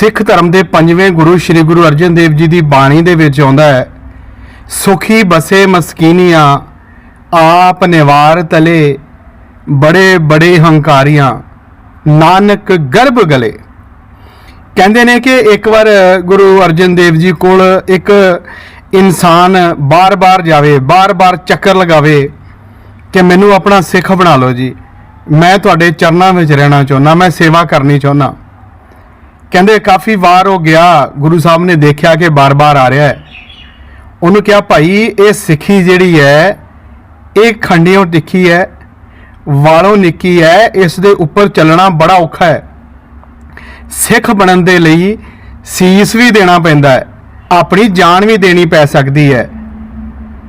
ਸਿੱਖ ਧਰਮ ਦੇ ਪੰਜਵੇਂ ਗੁਰੂ ਸ੍ਰੀ ਗੁਰੂ ਅਰਜਨ ਦੇਵ ਜੀ ਦੀ ਬਾਣੀ ਦੇ ਵਿੱਚ ਆਉਂਦਾ ਹੈ, ਸੁਖੀ ਬਸੇ ਮਸਕੀਨੀਆਂ, ਆਪ ਨਿਵਾਰ ਤਲੇ, ਬੜੇ ਬੜੇ ਹੰਕਾਰੀਆਂ, ਨਾਨਕ ਗਰਭ ਗਲੇ। ਕਹਿੰਦੇ ਨੇ ਕਿ ਇੱਕ ਵਾਰ ਗੁਰੂ ਅਰਜਨ ਦੇਵ ਜੀ ਕੋਲ ਇੱਕ ਇਨਸਾਨ ਬਾਰ-ਬਾਰ ਜਾਵੇ ਬਾਰ-ਬਾਰ ਚੱਕਰ ਲਗਾਵੇ ਕਿ ਮੈਨੂੰ ਆਪਣਾ ਸਿੱਖ ਬਣਾ ਲਓ ਜੀ। ਮੈਂ ਤੁਹਾਡੇ ਚਰਨਾਂ ਵਿੱਚ ਰਹਿਣਾ ਚਾਹੁੰਦਾ, ਮੈਂ ਸੇਵਾ ਕਰਨੀ ਚਾਹੁੰਦਾ। ਕਹਿੰਦੇ ਕਾਫੀ ਵਾਰ ਹੋ ਗਿਆ, ਗੁਰੂ ਸਾਹਿਬ ਨੇ ਦੇਖਿਆ ਕਿ ਬਾਰ-ਬਾਰ ਆ ਰਿਹਾ ਹੈ। ਉਹਨੂੰ ਕਿਹਾ, ਭਾਈ, ਇਹ ਸਿੱਖੀ ਜਿਹੜੀ ਹੈ, ਇਹ ਖੰਡਿਓਂ ਤਿੱਖੀ ਹੈ, ਵਾਲੋਂ ਨਿੱਕੀ ਹੈ, ਇਸ ਦੇ ਉੱਪਰ ਚੱਲਣਾ ਬੜਾ ਔਖਾ ਹੈ। ਸਿੱਖ ਬਣਨ ਦੇ ਲਈ ਸੀਸ ਵੀ ਦੇਣਾ ਪੈਂਦਾ ਹੈ, ਆਪਣੀ ਜਾਨ ਵੀ ਦੇਣੀ ਪੈ ਸਕਦੀ ਹੈ।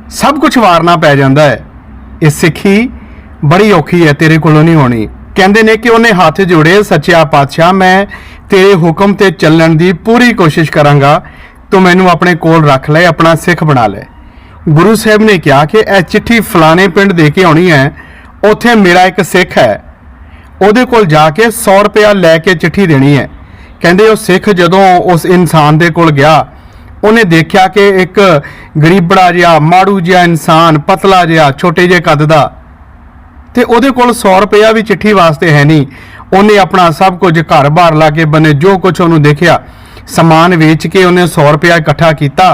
ਸਭ ਕੁਝ ਵਾਰਨਾ ਪੈ ਜਾਂਦਾ ਹੈ। ਇਹ ਸਿੱਖੀ ਬੜੀ ਔਖੀ ਹੈ, ਤੇਰੇ ਕੋਲੋਂ ਨਹੀਂ ਹੋਣੀ। ਕਹਿੰਦੇ ਨੇ ਕਿ ਉਹਨੇ ਹੱਥ ਜੋੜੇ, ਸੱਚਿਆ ਪਾਤਸ਼ਾਹ, ਮੈਂ ਤੇਰੇ ਹੁਕਮ ਤੇ ਚੱਲਣ ਦੀ ਪੂਰੀ ਕੋਸ਼ਿਸ਼ ਕਰਾਂਗਾ। ਤੂੰ ਮੈਨੂੰ ਆਪਣੇ ਕੋਲ ਰੱਖ ਲੈ, ਆਪਣਾ ਸਿੱਖ ਬਣਾ ਲੈ। ਗੁਰੂ ਸਾਹਿਬ ਨੇ ਕਿਹਾ ਕਿ ਇਹ ਚਿੱਠੀ ਫਲਾਣੇ ਪਿੰਡ ਦੇ ਕੇ ਆਉਣੀ ਹੈ। ਉੱਥੇ ਮੇਰਾ ਇੱਕ ਸਿੱਖ ਹੈ। ਉਹਦੇ ਕੋਲ ਜਾ ਕੇ 100 ਰੁਪਇਆ ਲੈ ਕੇ ਚਿੱਠੀ ਦੇਣੀ ਹੈ। ਕਹਿੰਦੇ ਉਹ ਸਿੱਖ ਜਦੋਂ ਉਸ ਇਨਸਾਨ ਦੇ ਕੋਲ ਗਿਆ, ਉਹਨੇ ਦੇਖਿਆ ਕਿ ਇੱਕ ਗਰੀਬੜਾ ਜਿਹਾ, ਮਾੜੂ ਜਿਹਾ ਇਨਸਾਨ, ਪਤਲਾ ਜਿਹਾ, ਛੋਟੇ ਜਿਹੇ ਕੱਦ ਦਾ ਤੇ ਉਹਦੇ ਕੋਲ 100 ਰੁਪਇਆ ਵੀ ਚਿੱਠੀ ਵਾਸਤੇ ਹੈ ਨਹੀਂ। ਉਹਨੇ ਆਪਣਾ ਸਭ ਕੁਝ ਘਰ-ਬਾਰ ਲਾ ਕੇ ਬਨੇ, ਜੋ ਕੁਝ ਉਹਨੂੰ ਦੇਖਿਆ, ਸਮਾਨ ਵੇਚ ਕੇ ਉਹਨੇ 100 ਰੁਪਇਆ ਇਕੱਠਾ ਕੀਤਾ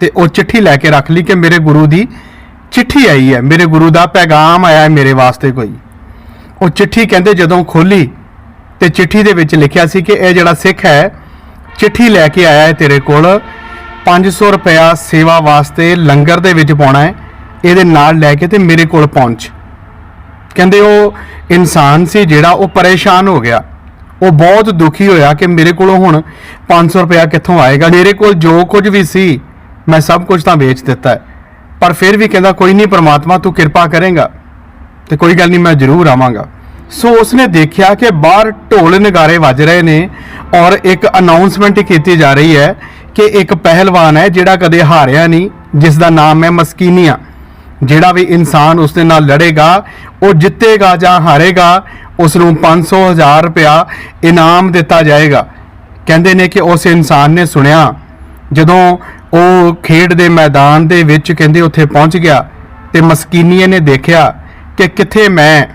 ਤੇ ਉਹ ਚਿੱਠੀ ਲੈ ਕੇ ਰੱਖ ਲਈ ਕਿ ਮੇਰੇ ਗੁਰੂ ਦੀ ਚਿੱਠੀ ਆਈ ਹੈ, ਮੇਰੇ ਗੁਰੂ ਦਾ ਪੈਗਾਮ ਆਇਆ ਹੈ ਮੇਰੇ ਵਾਸਤੇ ਕੋਈ। ਉਹ ਚਿੱਠੀ ਕਹਿੰਦੇ ਜਦੋਂ ਖੋਲੀ ਤੇ ਚਿੱਠੀ ਦੇ ਵਿੱਚ ਲਿਖਿਆ ਸੀ ਕਿ ਇਹ ਜਿਹੜਾ ਸਿੱਖ ਹੈ, ਚਿੱਠੀ ਲੈ ਕੇ ਆਇਆ ਹੈ ਤੇਰੇ ਕੋਲ 500 ਰੁਪਇਆ ਸੇਵਾ ਵਾਸਤੇ ਲੰਗਰ ਦੇ ਵਿੱਚ ਪਾਉਣਾ ਹੈ, ਇਹਦੇ ਨਾਲ ਲੈ ਕੇ ਤੇ ਮੇਰੇ ਕੋਲ ਪਹੁੰਚ। ਕਹਿੰਦੇ ਉਹ ਇਨਸਾਨ ਸੀ ਜਿਹੜਾ ਉਹ ਪਰੇਸ਼ਾਨ ਹੋ ਗਿਆ। ਉਹ ਬਹੁਤ ਦੁਖੀ ਹੋਇਆ ਕਿ ਮੇਰੇ ਕੋਲੋਂ ਹੁਣ 500 ਰੁਪਇਆ ਕਿੱਥੋਂ ਆਏਗਾ? ਮੇਰੇ ਕੋਲ ਜੋ ਕੁਝ ਵੀ ਸੀ, ਮੈਂ ਸਭ ਕੁਝ ਤਾਂ ਵੇਚ ਦਿੱਤਾ ਹੈ। ਪਰ ਫਿਰ ਵੀ ਕਹਿੰਦਾ, ਕੋਈ ਨਹੀਂ ਪ੍ਰਮਾਤਮਾ, ਤੂੰ ਕਿਰਪਾ ਕਰੇਗਾ ਤੇ ਕੋਈ ਗੱਲ ਨਹੀਂ, ਮੈਂ ਜ਼ਰੂਰ ਆਵਾਂਗਾ। ਸੋ ਉਸਨੇ ਦੇਖਿਆ ਕਿ ਬਾਹਰ ਢੋਲ ਨਗਾਰੇ ਵੱਜ ਰਹੇ ਨੇ ਔਰ ਇੱਕ ਅਨਾਉਂਸਮੈਂਟ ਕੀਤੀ ਜਾ ਰਹੀ ਹੈ ਕਿ ਇੱਕ ਪਹਿਲਵਾਨ ਹੈ ਜਿਹੜਾ ਕਦੇ ਹਾਰਿਆ ਨਹੀਂ ਜਿਸ ਦਾ ਨਾਮ ਹੈ ਮਸਕੀਨੀਆ। ਜਿਹੜਾ ਵੀ ਇਨਸਾਨ ਉਸ ਦੇ ਨਾਲ ਲੜੇਗਾ, ਉਹ ਜਿੱਤੇਗਾ ਜਾਂ ਹਾਰੇਗਾ ਉਸ ਨੂੰ 500 ਹਜ਼ਾਰ ਰੁਪਇਆ ਇਨਾਮ ਦਿੱਤਾ ਜਾਏਗਾ। ਕਹਿੰਦੇ ਨੇ ਕਿ ਉਸ ਇਨਸਾਨ ਨੇ ਸੁਣਿਆ, ਜਦੋਂ ਉਹ ਖੇਡ ਦੇ ਮੈਦਾਨ ਦੇ ਵਿੱਚ ਕਹਿੰਦੇ ਉੱਥੇ ਪਹੁੰਚ ਗਿਆ ਤੇ ਮਸਕੀਨੀਏ ਨੇ ਦੇਖਿਆ ਕਿ ਕਿੱਥੇ ਮੈਂ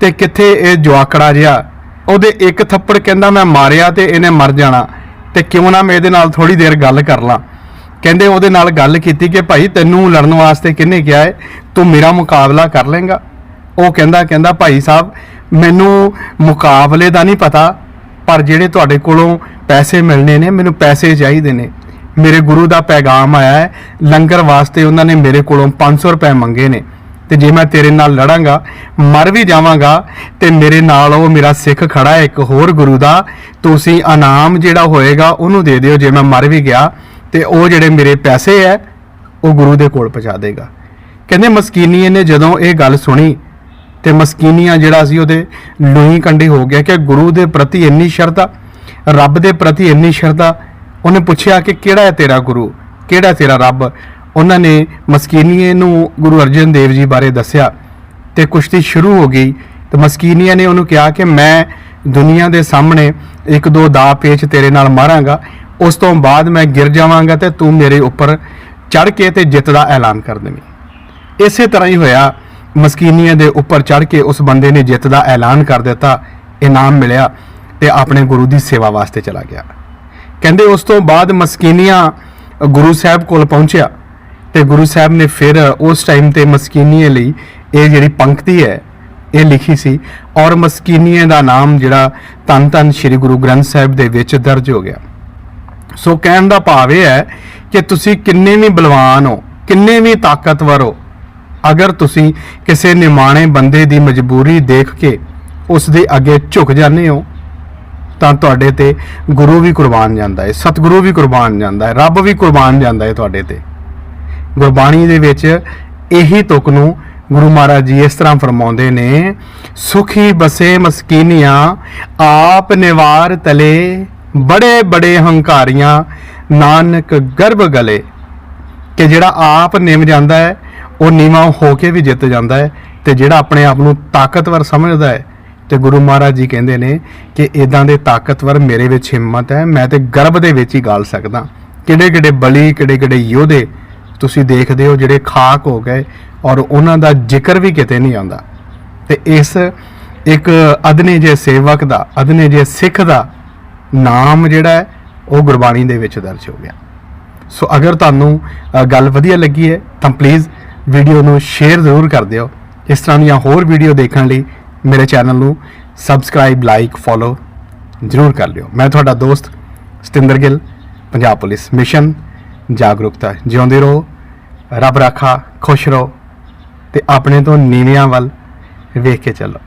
ਤੇ ਕਿੱਥੇ ਇਹ ਜਵਾਕੜਾ ਜਿਹਾ। ਉਹਦੇ ਇੱਕ ਥੱਪੜ ਕਹਿੰਦਾ ਮੈਂ ਮਾਰਿਆ ਤੇ ਇਹਨੇ ਮਰ ਜਾਣਾ। ਤੇ ਕਿਉਂ ਨਾ ਮੈਂ ਇਹਦੇ ਨਾਲ ਥੋੜੀ ਦੇਰ ਗੱਲ ਕਰ ਲਾਂ। ਕਹਿੰਦੇ ਉਹਦੇ ਨਾਲ ਗੱਲ ਕੀਤੀ ਕਿ ਭਾਈ ਤੈਨੂੰ ਲੜਨ ਵਾਸਤੇ ਕਿਹਨੇ ਕਿਹਾ ਹੈ ਤੂੰ ਮੇਰਾ ਮੁਕਾਬਲਾ ਕਰ ਲੇਗਾ ਉਹ ਕਹਿੰਦਾ ਕਹਿੰਦਾ, ਭਾਈ ਸਾਹਿਬ, ਮੈਨੂੰ ਮੁਕਾਬਲੇ ਦਾ ਨਹੀਂ ਪਤਾ, ਪਰ ਜਿਹੜੇ ਤੁਹਾਡੇ ਕੋਲੋਂ ਪੈਸੇ ਮਿਲਣੇ ਨੇ, ਮੈਨੂੰ ਪੈਸੇ ਚਾਹੀਦੇ ਨੇ। ਮੇਰੇ ਗੁਰੂ ਦਾ ਪੈਗਾਮ ਆਇਆ ਹੈ ਲੰਗਰ ਵਾਸਤੇ ਉਹਨਾਂ ਨੇ ਮੇਰੇ ਕੋਲੋਂ 500 ਰੁਪਏ ਮੰਗੇ ਨੇ। ਤੇ ਜੇ ਮੈਂ ਤੇਰੇ ਨਾਲ ਲੜਾਂਗਾ, ਮਰ ਵੀ ਜਾਵਾਂਗਾ, ਤੇ ਮੇਰੇ ਨਾਲ ਉਹ ਮੇਰਾ ਸਿੱਖ ਖੜਾ ਹੈ ਇੱਕ ਹੋਰ ਗੁਰੂ ਦਾ, ਤੁਸੀਂ ਇਨਾਮ ਜਿਹੜਾ ਹੋਏਗਾ ਉਹਨੂੰ ਦੇ ਦਿਓ, ਜੇ ਮੈਂ ਮਰ ਵੀ ਗਿਆ ਤੇ ਉਹ ਜਿਹੜੇ ਮੇਰੇ ਪੈਸੇ ਹੈ ਉਹ ਗੁਰੂ ਦੇ ਕੋਲ ਪਹੁੰਚਾ ਦੇਗਾ। ਕਹਿੰਦੇ ਮਸਕੀਨੀਏ ਨੇ ਜਦੋਂ ਇਹ ਗੱਲ ਸੁਣੀ, ਤੇ ਮਸਕੀਨੀਆ ਜਿਹੜਾ ਸੀ ਉਹਦੇ ਲੋਹੀ ਕੰਡੀ ਹੋ ਗਿਆ ਕਿ ਗੁਰੂ ਦੇ ਪ੍ਰਤੀ ਇੰਨੀ ਸ਼ਰਧਾ, ਰੱਬ ਦੇ ਪ੍ਰਤੀ ਇੰਨੀ ਸ਼ਰਧਾ, ਉਹਨੇ ਪੁੱਛਿਆ ਕਿ ਕਿਹੜਾ ਹੈ ਤੇਰਾ ਗੁਰੂ? ਕਿਹੜਾ ਤੇਰਾ ਰੱਬ? ਉਹਨਾਂ ਨੇ ਮਸਕੀਨੀਏ ਨੂੰ ਗੁਰੂ ਅਰਜਨ ਦੇਵ ਜੀ ਬਾਰੇ ਦੱਸਿਆ, ਤੇ ਕੁਸ਼ਤੀ ਸ਼ੁਰੂ ਹੋ ਗਈ। ਤੇ ਮਸਕੀਨੀਆ ਨੇ ਉਹਨੂੰ ਕਿਹਾ ਕਿ ਮੈਂ ਦੁਨੀਆ ਦੇ ਸਾਹਮਣੇ ਇੱਕ ਦੋ ਦਾ ਪੇਚ ਤੇਰੇ ਨਾਲ ਮਾਰਾਂਗਾ ਉਸ ਤੋਂ ਬਾਅਦ ਮੈਂ ਗਿਰ ਜਾਵਾਂਗਾ ਤੇ ਤੂੰ ਮੇਰੇ ਉੱਪਰ ਚੜ ਕੇ ਤੇ ਜਿੱਤ ਦਾ ਐਲਾਨ ਕਰ ਦੇਵੀਂ। ਇਸੇ ਤਰ੍ਹਾਂ ਹੀ ਹੋਇਆ। ਮਸਕੀਨੀਆਂ ਦੇ ਉੱਪਰ ਚੜ ਕੇ ਉਸ ਬੰਦੇ ਨੇ ਜਿੱਤ ਦਾ ਐਲਾਨ ਕਰ ਦਿੱਤਾ। ਇਨਾਮ ਮਿਲਿਆ ਤੇ ਆਪਣੇ ਗੁਰੂ ਦੀ ਸੇਵਾ ਵਾਸਤੇ ਚਲਾ ਗਿਆ। ਕਹਿੰਦੇ ਉਸ ਤੋਂ ਬਾਅਦ ਮਸਕੀਨੀਆਂ ਗੁਰੂ ਸਾਹਿਬ ਕੋਲ ਪਹੁੰਚਿਆ ਤੇ ਗੁਰੂ ਸਾਹਿਬ ਨੇ ਫਿਰ ਉਸ ਟਾਈਮ ਤੇ ਮਸਕੀਨੀਏ ਲਈ ਇਹ ਜਿਹੜੀ ਪੰਕਤੀ ਹੈ, ਇਹ ਲਿਖੀ ਸੀ ਔਰ ਮਸਕੀਨੀਏ ਦਾ ਨਾਮ ਜਿਹੜਾ ਤਨ ਤਨ ਸ੍ਰੀ ਗੁਰੂ ਗ੍ਰੰਥ ਸਾਹਿਬ ਦੇ ਵਿੱਚ ਦਰਜ ਹੋ ਗਿਆ। ਸੋ ਕਹਿਣ ਦਾ ਭਾਵ ਇਹ ਹੈ ਕਿ ਤੁਸੀਂ ਕਿੰਨੇ ਵੀ ਬਲਵਾਨ ਹੋ, ਕਿੰਨੇ ਵੀ ਤਾਕਤਵਰ ਹੋ, ਅਗਰ ਤੁਸੀਂ ਕਿਸੇ ਨਿਮਾਣੇ ਬੰਦੇ ਦੀ ਮਜਬੂਰੀ ਦੇਖ ਕੇ ਉਸ ਦੇ ਅੱਗੇ ਝੁਕ ਜਾਂਦੇ ਹੋ, ਤਾਂ ਤੁਹਾਡੇ ਤੇ ਗੁਰੂ ਵੀ ਕੁਰਬਾਨ ਜਾਂਦਾ ਹੈ, ਸਤਿਗੁਰੂ ਵੀ ਕੁਰਬਾਨ ਜਾਂਦਾ ਹੈ, ਰੱਬ ਵੀ ਕੁਰਬਾਨ ਜਾਂਦਾ ਹੈ ਤੁਹਾਡੇ ਤੇ। ਗੁਰਬਾਣੀ ਦੇ ਵਿੱਚ ਇਹੀ ਤੁਕ ਨੂੰ ਗੁਰੂ ਮਹਾਰਾਜ ਜੀ ਇਸ ਤਰ੍ਹਾਂ ਫਰਮਾਉਂਦੇ ਨੇ, ਸੁਖੀ ਬਸੇ ਮਸਕੀਨੀਆਂ, ਆਪ ਨਿਵਾਰ ਤਲੇ ਬੜੇ ਬੜੇ ਹੰਕਾਰੀਆਂ, ਨਾਨਕ ਗਰਭ ਗਲੇ, ਕਿ ਜਿਹੜਾ ਆਪ ਨਿਮ ਜਾਂਦਾ ਹੈ, ਉਹ ਨੀਵਾਂ ਹੋ ਕੇ ਵੀ ਜਿੱਤ ਜਾਂਦਾ ਹੈ ਤੇ ਜਿਹੜਾ ਆਪਣੇ ਆਪ ਨੂੰ ਤਾਕਤਵਰ ਸਮਝਦਾ ਹੈ, ਤੇ ਗੁਰੂ ਮਹਾਰਾਜ ਜੀ ਕਹਿੰਦੇ ਨੇ ਕਿ ਇਦਾਂ ਦੇ ਤਾਕਤਵਰ ਮੇਰੇ ਵਿੱਚ ਹਿੰਮਤ ਹੈ, ਮੈਂ ਤੇ ਗਰਭ ਦੇ ਵਿੱਚ ਹੀ ਗਾਲ ਸਕਦਾ। ਕਿਹੜੇ ਕਿਹੜੇ ਬਲੀ, ਕਿਹੜੇ ਕਿਹੜੇ ਯੋਧੇ ਤੁਸੀਂ ਦੇਖਦੇ ਹੋ ਜਿਹੜੇ ਖਾਕ ਹੋ ਗਏ ਔਰ ਉਹਨਾਂ ਦਾ ਜ਼ਿਕਰ ਵੀ ਕਿਤੇ ਨਹੀਂ ਆਉਂਦਾ। ਤੇ ਇਸ ਇੱਕ ਅਦਨੇ ਜੇ ਸੇਵਕ ਦਾ ਅਦਨੇ ਜੇ ਸਿੱਖ ਦਾ ਨਾਮ ਜਿਹੜਾ ਹੈ, ਉਹ ਗੁਰਬਾਣੀ ਦੇ ਵਿੱਚ ਦਰਜ ਹੋ ਗਿਆ। ਸੋ ਅਗਰ ਤੁਹਾਨੂੰ ਗੱਲ ਵਧੀਆ ਲੱਗੀ ਹੈ, ਤਾਂ ਪਲੀਜ਼ ਵੀਡੀਓ ਨੂੰ ਸ਼ੇਅਰ ਜ਼ਰੂਰ ਕਰ ਦਿਓ। ਇਸ ਤਰ੍ਹਾਂ ਦੀਆਂ ਹੋਰ ਵੀਡੀਓ ਦੇਖਣ ਲਈ ਮੇਰੇ ਚੈਨਲ ਨੂੰ ਸਬਸਕ੍ਰਾਈਬ ਲਾਈਕ ਫੋਲੋ ਜ਼ਰੂਰ ਕਰ ਲਿਓ। ਮੈਂ ਤੁਹਾਡਾ ਦੋਸਤ ਸਤਿੰਦਰ ਗਿੱਲ, ਪੰਜਾਬ ਪੁਲਿਸ ਮਿਸ਼ਨ, ਜਾਗਰੂਕਤਾ ਜਿਉਂਦੇ ਰਹੋ, ਰੱਬ ਰਾਖਾ, ਖੁਸ਼ ਰਹੋ ਤੇ ਆਪਣੇ ਤੋਂ ਨੀਵਿਆਂ ਵੱਲ ਵੇਖ ਕੇ ਚੱਲੋ।